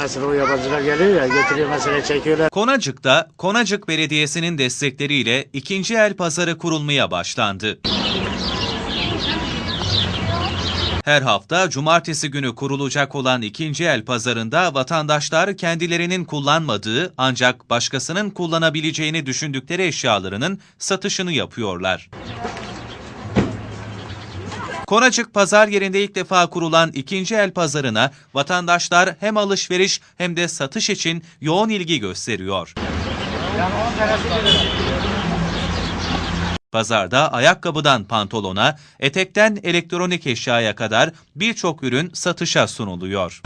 Mesela o yabancılar geliyor ya getiriyor mesela çekiyorlar. Konacık'ta Konacık Belediyesi'nin destekleriyle ikinci el pazarı kurulmaya başlandı. Her hafta cumartesi günü kurulacak olan ikinci el pazarında vatandaşlar kendilerinin kullanmadığı ancak başkasının kullanabileceğini düşündükleri eşyalarının satışını yapıyorlar. Konacık pazar yerinde ilk defa kurulan ikinci el pazarına vatandaşlar hem alışveriş hem de satış için yoğun ilgi gösteriyor. Pazarda ayakkabıdan pantolona, etekten elektronik eşyaya kadar birçok ürün satışa sunuluyor.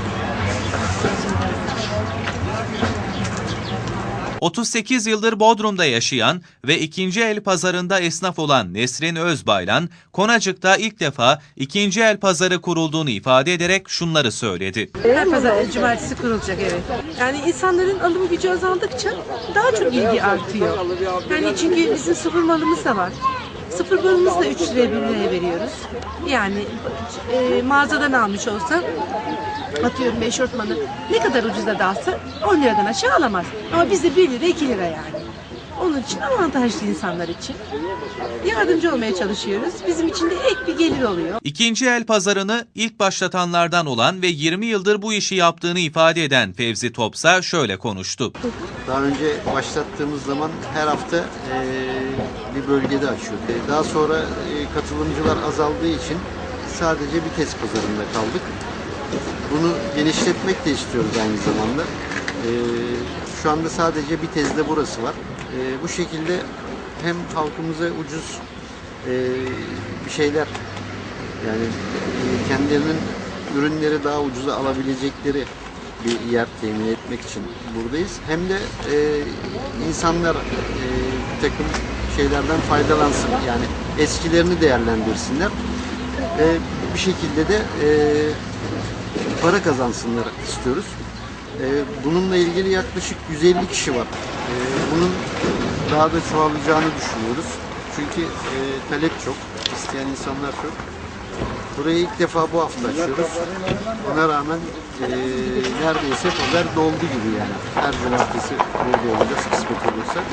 38 yıldır Bodrum'da yaşayan ve ikinci el pazarında esnaf olan Nesrin Özbaylan, Konacık'ta ilk defa ikinci el pazarı kurulduğunu ifade ederek şunları söyledi. Her pazar cumartesi kurulacak evet. Yani insanların alım gücü azaldıkça daha çok ilgi artıyor. Yani çünkü bizim sıfır malımız da var. Sıfır malımızı da 3 liraya 1 liraya veriyoruz. Yani e, mağazadan almış olsan atıyorum eşortmanı ne kadar ucuza da alsa 10 liradan aşağı alamaz. Ama bizde 1 lira 2 lira yani. Onun için avantajlı insanlar için. Yardımcı olmaya çalışıyoruz. Bizim için de ek bir gelir oluyor. İkinci el pazarını ilk başlatanlardan olan ve 20 yıldır bu işi yaptığını ifade eden Fevzi Topsa şöyle konuştu. Daha önce başlattığımız zaman her hafta eee, bir bölgede açıyorduk. Eee, Daha sonra eee, katılımcılar azaldığı için sadece Vites pazarında kaldık. Bunu genişletmek de istiyoruz aynı zamanda. Eee, Şu anda sadece Vites'de burası var. Bu şekilde hem halkımıza ucuz bir şeyler yani kendilerinin ürünleri daha ucuza alabilecekleri bir yer temin etmek için buradayız. Hem de e, insanlar e, bir takım şeylerden faydalansın. Yani eskilerini değerlendirsinler. E, bir şekilde de e, para kazansınlar istiyoruz. E, bununla ilgili yaklaşık 150 kişi var. E, bunun daha da çoğalacağını düşünüyoruz. Çünkü e, talep çok, isteyen insanlar çok. Burayı ilk defa bu hafta açıyoruz. Ona rağmen e, neredeyse pazar doldu gibi yani. Her cumartesi burada olacağız kısmet olursa.